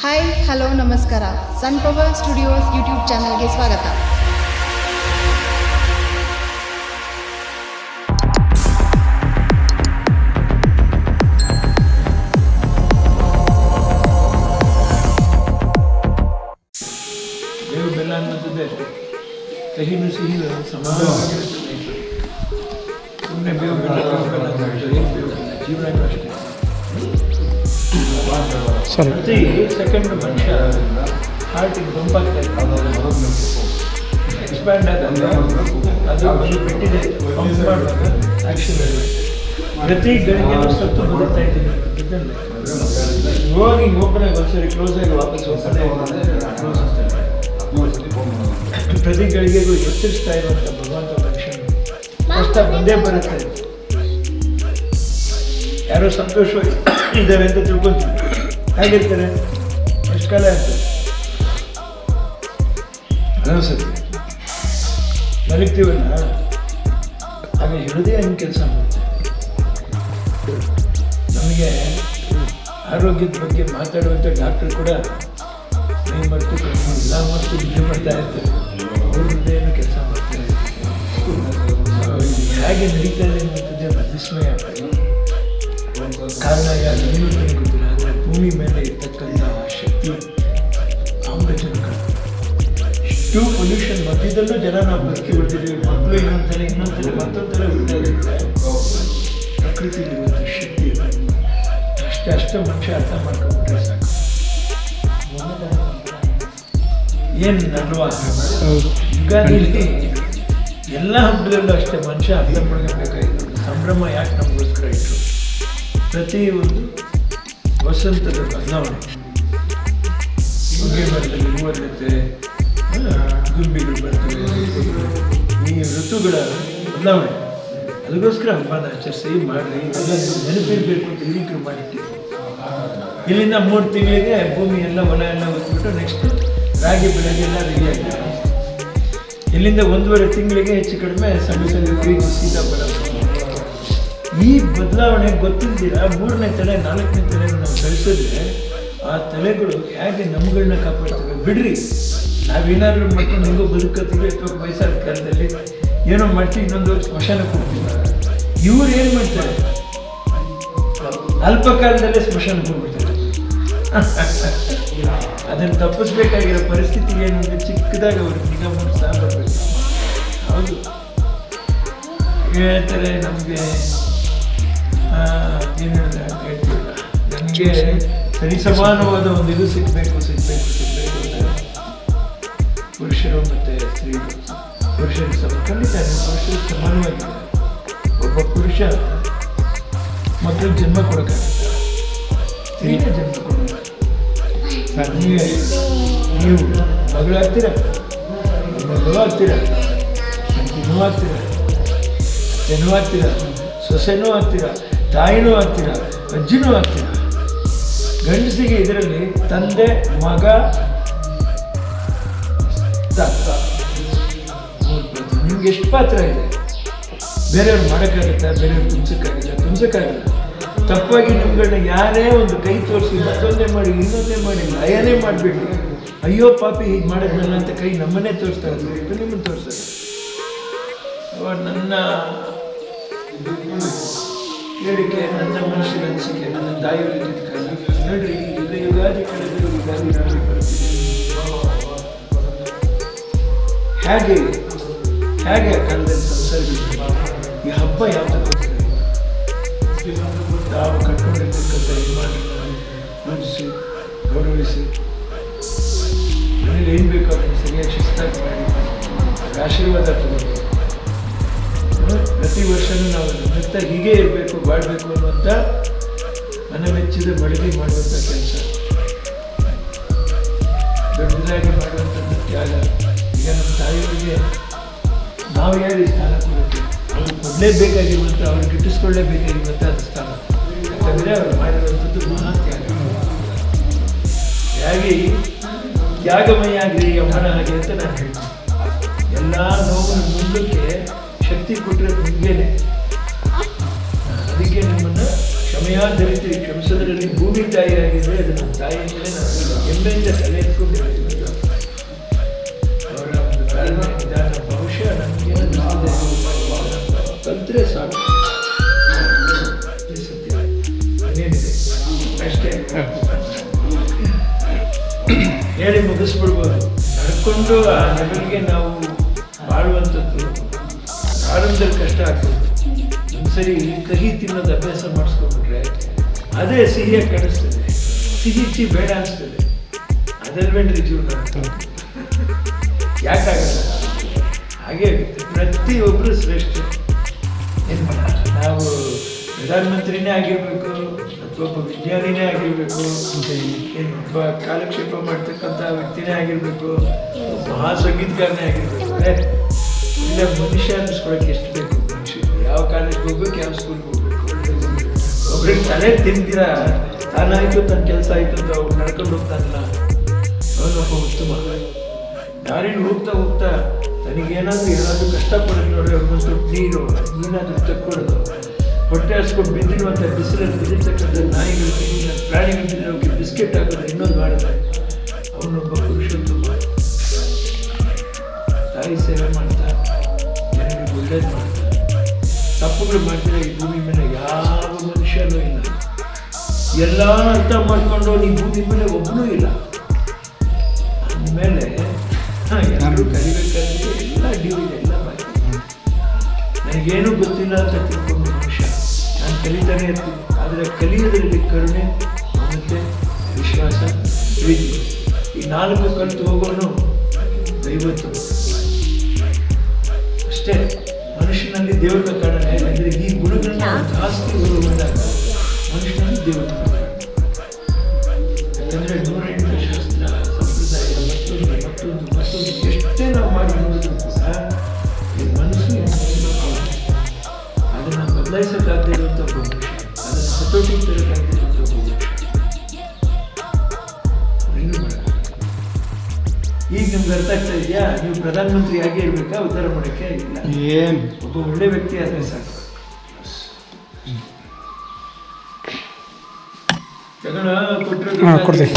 Hi hello ನಮಸ್ಕಾರ ಸನ್ power studios YouTube ಚಾನಲ್ಗೆ ಸ್ವಾಗತ ಬೇವು ಬೆಲ್ಲ ಅನ್ನೋದೇ ಅಷ್ಟೇ ಕಹಿನು ಸಿಹಿ ಸಮಾನವಾಗಿರುತ್ತೆ ಆಕ್ಷನ್ ಪ್ರತಿ ಗಳಿಗೆನೂ ಸತ್ತು ಬದುಕ್ತಾ ಇದ್ದೀನಿ. ಇವಾಗ ಈಗ ಆಗಿ ಒಂದ್ಸರಿ ಕ್ಲೋಸ್ ಆಗಿ ವಾಪಸ್ ಓಪನ್ ಕ್ಲೋಸ್ ಪ್ರತಿ ಗಳಿಗೆಗೂ ಎಚ್ಚರಿಸ್ತಾ ಇರುವಂಥ ಭಗವಂತ ಮನುಷ್ಯನು. ಕಷ್ಟ ಬಂದೇ ಬರುತ್ತೆ. ಯಾರೋ ಸಂತೋಷವಾಗಿ ಇದ್ದಾರೆ ಅಂತ ತಿಳ್ಕೊಂತೀವಿ. ಹೇಗಿರ್ತಾರೆ? ಅಷ್ಟು ಕಾಲ ಆಯ್ತು? ಅನಿಸುತ್ತೆ ಮಲಗ್ತೀವಲ್ಲ? ಆಗ ಹೃದಯ ಹೆಂಗೆ ಕೆಲಸ ಮಾಡುತ್ತೆ? ನಮಗೆ ಆರೋಗ್ಯದ ಬಗ್ಗೆ ಮಾತಾಡುವಂಥ ಡಾಕ್ಟರ್ ಕೂಡ ಮೈ ಮರೆತು ಎಲ್ಲ ಮತ್ತು ನಿದ್ದೆ ಮಾಡ್ತಾ ಇರ್ತಾರೆ. ಅವ್ರ ಕೆಲಸ ಮಾಡ್ತಾರೆ ಹೇಗೆ ನಡೀತಾ ಇದೆ ಅನ್ನೋಂಥದ್ದೇ ವಿಸ್ಮಯ ಕಾರಣ ಯಾರು? ನನಗೆ ಗೊತ್ತಿಲ್ಲ. ಭೂಮಿ ಮೇಲೆ ಇರ್ತಕ್ಕಂಥ ಶಕ್ತಿ ಆಮ್ಲಜನಕ. ಇಷ್ಟು ಪೊಲ್ಯೂಷನ್ ಮಧ್ಯದಲ್ಲೂ ಜನ ನಾವು ಬದುಕಿ ಬಿಡ್ತಿದ್ದೀವಿ ಮೊದಲು ಇನ್ನೊಂದ್ಸಲ ಇನ್ನೊಂದ್ಸಲ ಮತ್ತೊಂದ್ಸಲ ಬಿಡ್ತಾ ಪ್ರಕೃತಿಯಲ್ಲಿರುವಂಥ ಶಕ್ತಿ. ಅಷ್ಟೇ ಅಷ್ಟೇ ಮನುಷ್ಯ ಅರ್ಥ ಮಾಡ್ಕೊಂಡ್ಬಿಟ್ರೆ ಸಾಕು. ಏನು ಅಲ್ವಾ ಯುಗಾದಿಯಲ್ಲಿ ಎಲ್ಲ ಹಬ್ಬದಲ್ಲೂ ಅಷ್ಟೇ ಮನುಷ್ಯ ಅರ್ಥ ಮಾಡ್ಕೋಬೇಕಾಗಿತ್ತು ಸಂಭ್ರಮ ಯಾಕೆ ನಮಗೋಸ್ಕರ ಇತ್ತು ಪ್ರತಿ ಒಂದು ವಸಂತದ ಬದಲಾವಣೆ. ಹೊಗೆ ಮರದಲ್ಲಿ ಹೂವಲ್ಲತ್ತೆ ಗುಂಬಿಗಳು ಬರ್ತವೆ. ಈ ಋತುಗಳ ಬದಲಾವಣೆ. ಅದಕ್ಕೋಸ್ಕರ ಹಬ್ಬನ ಆಚರಿಸಿ, ಮಾಡಿ ಇದೆಲ್ಲ ನೆನಪಿರಬೇಕು ಅಂತ ಹಿರಿಕರು ಮಾಡಿರ್ತೀವಿ ಇಲ್ಲಿಂದ ಮೂರು ತಿಂಗಳಿಗೆ ಭೂಮಿ ಎಲ್ಲ ಹೊಲ ಎಲ್ಲ ಹೊತ್ಬಿಟ್ಟು ನೆಕ್ಸ್ಟ್ ರಾಗಿ, ಬೆಳೆಗೆ ಎಲ್ಲ ರೆಡಿ ಆಗ್ತದೆ ಇಲ್ಲಿಂದ ಒಂದೂವರೆ ತಿಂಗಳಿಗೆ ಹೆಚ್ಚು ಕಡಿಮೆ ಸಣ್ಣ ಸಣ್ಣ ಬೀಜ ಸೀತಾಫಲ. ಈ ಬದಲಾವಣೆ ಗೊತ್ತಿಲ್ದಿರ ಮೂರನೇ ತಲೆ, ನಾಲ್ಕನೇ ತಲೆ ನಾವು ಬೆಳೆಸಿದ್ರೆ ಆ ತಲೆಗಳು ಹೇಗೆ ನಮ್ಗಳನ್ನ ಕಾಪಾಡ್ತವೆ? ಬಿಡ್ರಿ. ನಾವೇನಾದ್ರು ಮಾಡ್ಕೊಂಡು ನಿಮಗೂ ಬದುಕತ್ತೀವಿ ಅಥವಾ ವಯಸ್ಸಾದ ಕಾಲದಲ್ಲಿ ಏನೋ ಮಾಡ್ತೀವಿ, ಇನ್ನೊಂದು ಸ್ಮಶಾನಕ್ಕೆ ಹೋಗ್ತೀವಿ. ಇವ್ರು ಏನು ಮಾಡ್ತಾರೆ? ಅಲ್ಪ ಕಾಲದಲ್ಲೇ ಸ್ಮಶಾನಕ್ಕೆ ಹೋಗ್ಬಿಡ್ತಾರೆ. ಅದನ್ನು ತಪ್ಪಿಸ್ಬೇಕಾಗಿರೋ ಪರಿಸ್ಥಿತಿ ಏನಂದ್ರೆ ಚಿಕ್ಕದಾಗ ಅವ್ರಿಗೆ ನಿಗಮ ಸಹ ಬರಬೇಕು ಹೌದು. ಹೇಳ್ತಾರೆ ನಮಗೆ ನಮಗೆ ಸರಿ ಸಮಾನವಾದ ಒಂದು ಇದು ಸಿಗಬೇಕು ಸಿಗಬೇಕು ಸಿಗಬೇಕು ಪುರುಷರು ಮತ್ತು ಸ್ತ್ರೀ ಪುರುಷರಿಗೆ ಸಮ ಖಂಡಿತ ಪುರುಷರು ಸಮಾನವಾಗಿದೆ ಒಬ್ಬ ಪುರುಷ ಮಕ್ಕಳಿಗೆ ಜನ್ಮ ಕೊಡೋಕ್ಕಾಗುತ್ತೆ ಸ್ತ್ರೀನೇ ಜನ್ಮ ಕೊಡೋದು ನೀವೇ ನೀವು ಮಗಳು ಆಗ್ತೀರ ಮಗಳು ಆಗ್ತೀರ ಹೆಂಡತಿನೂ ಆಗ್ತೀರ ಜನ್ಮ ಆಗ್ತೀರ ಸೊಸೆನೂ ಆಗ್ತೀರ ತಾಯಿನೂ ಆಗ್ತೀರ, ಅಜ್ಜಿನೂ ಆಗ್ತೀರ. ಗಂಡಸಿಗೆ ಇದರಲ್ಲಿ ತಂದೆ, ಮಗ ತಪ್ಪ ನಿಮ್ಗೆ ಎಷ್ಟು ಪಾತ್ರ ಇದೆ? ಬೇರೆಯವ್ರು ಮಾಡೋಕ್ಕಾಗತ್ತಾ? ಬೇರೆಯವ್ರು ತುಂಬಿಸೋಕ್ಕಾಗಲ್ಲ ತುಂಬಿಸೋಕ್ಕಾಗಲ್ಲ. ತಪ್ಪಾಗಿ ನಿಮ್ಗಳನ್ನ ಯಾರೇ ಒಂದು ಕೈ ತೋರಿಸಿ, ಮತ್ತೊಂದೇ ಮಾಡಿ, ಇನ್ನೊಂದೇ ಮಾಡಿ, ಲಯನೇ ಮಾಡಬೇಡಿ ಅಯ್ಯೋ ಪಾಪಿ, ಹೀಗೆ ಮಾಡಿದ್ನಲ್ಲ ಅಂತ ಕೈ ನಮ್ಮನ್ನೇ ತೋರಿಸ್ತಾ ಇದ್ರು. ಇದು ನಿಮ್ಮನ್ನು ತೋರಿಸ್ತಾರೆ ನನ್ನ ಹೇಳಿಕೆ ನನ್ನ ಮನಸ್ಸಿನ ಅನಿಸಿಕೆ, ನನ್ನ ತಾಯಿಯವರ ಕಾಲ ನೋಡ್ರಿ ಇದು ಯುಗಾದಿ ಕಳೆದು ಯುಗಾದಿ ನಾಳೆ ಹೇಗೆ ಹೇಗೆ ಕಾಲದಲ್ಲಿ ಸಂಸಾರಗಳು ಈ ಹಬ್ಬ ಯಾವ್ದು ತಾವು ಕಟ್ಕೊಂಡಿರ್ತಕ್ಕಂಥ ಯಜಮಾನರನ್ನು ಪೂಜಿಸಿ ಗೌರವಿಸಿ, ಮನೇಲಿ ಏನು ಬೇಕೋ ಅದನ್ನು ಸರಿಯಾಗಿ ಶಿಸ್ತಾಗಿ ಮಾಡಿ, ಆಶೀರ್ವಾದ ತಗೊಂಡು. ಪ್ರತಿ ವರ್ಷವೂ ನಾವು ಮತ್ತೆ ಹೀಗೆ ಇರಬೇಕು ಬಾಳಬೇಕು ಅನ್ನುವಂಥ ಮನಮೆಚ್ಚಿದ ಬಳಕೆ ಮಾಡುವಂಥ ಕೆಲಸ. ದೊಡ್ಡದಾಗಿ ಮಾಡುವಂಥದ್ದು ತ್ಯಾಗ. ಈಗ ನಮ್ಮ ತಾಯಿಯವರಿಗೆ ನಾವು ಯಾರು ಸ್ಥಾನ ಕೊಡುತ್ತೆ. ಅವ್ರು ಕೊಡಲೇಬೇಕಾಗಿರುವಂಥ ಅವ್ರು ಗಿಟ್ಟಿಸ್ಕೊಳ್ಳೇಬೇಕಾಗಿರುವಂಥ ಸ್ಥಾನ. ಯಾಕಂದರೆ ಅವ್ರು ಮಾಡಿರುವಂಥದ್ದು ಮಹಾ ತ್ಯಾಗ. ಹೇಗೆ ತ್ಯಾಗಮಯ ಆಗಲಿ ಯಮನ ಆಗಲಿ ಅಂತ ನಾನು ಹೇಳ್ತೀನಿ. ಎಲ್ಲ ನೋವನ್ನು ಮುಂದಕ್ಕೆ ಶಕ್ತಿ ಕೊಟ್ಟರೆ ನಿಮಗೇನೆ ಅದಕ್ಕೆ ನಿಮ್ಮನ್ನು ಕ್ಷಮೆಯಾಧರಿಸಿ ಕ್ಷಮಿಸೋದ್ರಲ್ಲಿ ಭೂಮಿ ತಾಯಿಯಾಗಿದ್ದರೆ ಅದು ನಮ್ಮ ತಾಯಿ ಅಂತಲೇ ನಾನು ಹೆಮ್ಮೆಯಿಂದ ತಲೆ ಎತ್ಕೊಂಡಿರೋದು ಅವರ ಒಂದು ಕಾರಣ ನಿಧಾನ ಬಹುಶಃ ನನಗೆ ಕಲ್ತ್ರೆ ಸಾಕು. ಸತ್ಯ. ಇನ್ನೇನಿದೆ? ಅಷ್ಟೇ. ಹೇಳಿ ಮುಗಿಸ್ಬಿಡ್ಬೋದು. ನಡ್ಕೊಂಡು ಆ ಲೆವೆಲ್ಗೆ ನಾವು ಬಾಳುವಂಥದ್ದು ಆರಂಭದಲ್ಲಿ ಕಷ್ಟ ಆಗ್ತದೆ. ಒಂದ್ಸರಿ ಕಹಿ ತಿನ್ನೋದು ಅಭ್ಯಾಸ ಮಾಡಿಸ್ಕೊಂಡ್ಬಿಟ್ರೆ ಅದೇ ಸಿಹಿಯಾಗಿ ಕಾಣಿಸ್ತದೆ ಸಿಹಿ ಸಿಹಿ ಬೇಡ ಅನಿಸ್ತದೆ. ಅದಲ್ವೇನ್ರಿ ಜೀವನ? ಯಾಕಾಗಲ್ಲ ಹಾಗೆ ಪ್ರತಿಯೊಬ್ಬರು ಶ್ರೇಷ್ಠ. ಏನು ಮಾಡೋಣ? ನಾವು ಪ್ರಧಾನಮಂತ್ರಿನೇ ಆಗಿರಬೇಕು, ಅಥವಾ ಒಬ್ಬ ವಿಜ್ಞಾನಿನೇ ಆಗಿರಬೇಕು ಒಬ್ಬ ಕಾಲಕ್ಷೇಪ ಮಾಡ್ತಕ್ಕಂಥ ವ್ಯಕ್ತಿನೇ ಆಗಿರಬೇಕು ಮಹಾ ಸಂಗೀತಗಾರನೇ ಆಗಿರಬೇಕು ಇಲ್ಲ, ಮನುಷ್ಯ ಅನ್ನಿಸ್ಕೊಳಕ್ಕೆ ಎಷ್ಟು ಬೇಕು? ಮನುಷ್ಯ ಯಾವ ಕಾಲೇಜ್ಗೆ ಹೋಗ್ಬೇಕು, ಯಾವ ಸ್ಕೂಲ್ಗೆ ಹೋಗ್ಬೇಕು? ಒಬ್ರಿಗೆ ತಲೆ ತಾನಾಯ್ತು ತನ್ನ ಕೆಲಸ ಆಯ್ತು ಅಂತ ಅವ್ರು ನಡ್ಕೊಂಡು ಹೋಗ್ತಾನಲ್ಲ ಅವನೊಬ್ಬ ಉತ್ತಮ. ದಾರಿಲಿ ಹೋಗ್ತಾ ಹೋಗ್ತಾ ತನಗೇನಾದ್ರೂ ಏನಾದರೂ ಕಷ್ಟಪಡೋದು ನೋಡಿ ಸ್ವಲ್ಪ ನೀರು, ನೀನಾದ್ರೂ ತಕ್ಕೊಡೋದು ಹೊಟ್ಟೆ ಹಸ್ಕೊಂಡು ಬಿದ್ದಿರುವಂಥ ಬಿಸಿಲಲ್ಲಿ ಬಿದ್ದಿರ್ತಕ್ಕಂಥ ನಾಯಿಗಳು ಪ್ರಾಣಿಗಳು ತಿನ್ನೋಕೆ ಬಿಸ್ಕೆಟ್ ಹಾಕೋದು ಇನ್ನೊಂದು ಮಾಡಿದ್ರೆ ಅವನೊಬ್ಬ ಪುರುಷೋತ್ತಮ ತಾಯಿ ಸೇವೆ ಮಾಡ್ತಾ ಮಾಡ್ತಾರೆ ತಪ್ಪುಗಳು ಮಾಡಿದರೆ ಈ ಭೂಮಿ ಮೇಲೆ ಯಾವ ಮನುಷ್ಯನೂ ಇಲ್ಲ. ಎಲ್ಲ ಅರ್ಥ ಮಾಡಿಕೊಂಡು ಈ ಭೂಮಿ ಮೇಲೆ ಒಬ್ಬನೂ ಇಲ್ಲ. ಅಂದಮೇಲೆ ಯಾರು ಕಲಿಬೇಕಾದ್ರೆ ಎಲ್ಲ ಡ್ಯೂಟಿ ಎಲ್ಲ ಮಾಡಿ ನನಗೇನು ಗೊತ್ತಿಲ್ಲ ಅಂತ ತಿಳ್ಕೊಂಡು ಮನುಷ್ಯ. ನಾನು ಕಲಿತಾನೆ ಇರ್ತೀನಿ. ಆದರೆ ಕಲಿಯೋದ್ರಲ್ಲಿ ಕರುಣೆ, ಮಮತೆ, ವಿಶ್ವಾಸ, ಪ್ರೀತಿ. ಈ ನಾಲ್ಕು ಕಲಿತು ಹೋಗೋನು ದೈವತ್ತು ಅಷ್ಟೇ. ಮನುಷ್ಯನಲ್ಲಿ ದೇವರ ಕಾರಣ ಅಂದರೆ ಈ ಗುಣಗಳನ್ನ ಜಾಸ್ತಿ ಹೋದಾಗ ಮನುಷ್ಯನಲ್ಲಿ ದೇವರ ಯಾಕಂದರೆ ಯಾಕಂದ್ರೆ ನೂರೆಂಟು ಶಾಸ್ತ್ರ ಅರ್ಥ ಇದೆಯಾ? ನೀವು ಪ್ರಧಾನಮಂತ್ರಿ ಆಗೇ ಇರ್ಬೇಕಾ ಉದ್ಧಾರ ಮಾಡೋಕ್ಕೆ ಏನು? ಒಬ್ಬ ಒಳ್ಳೆ ವ್ಯಕ್ತಿ ಆದರೆ ಸಾಕು. ತಗೊಂಡ ಕೊಟ್ಟರೆ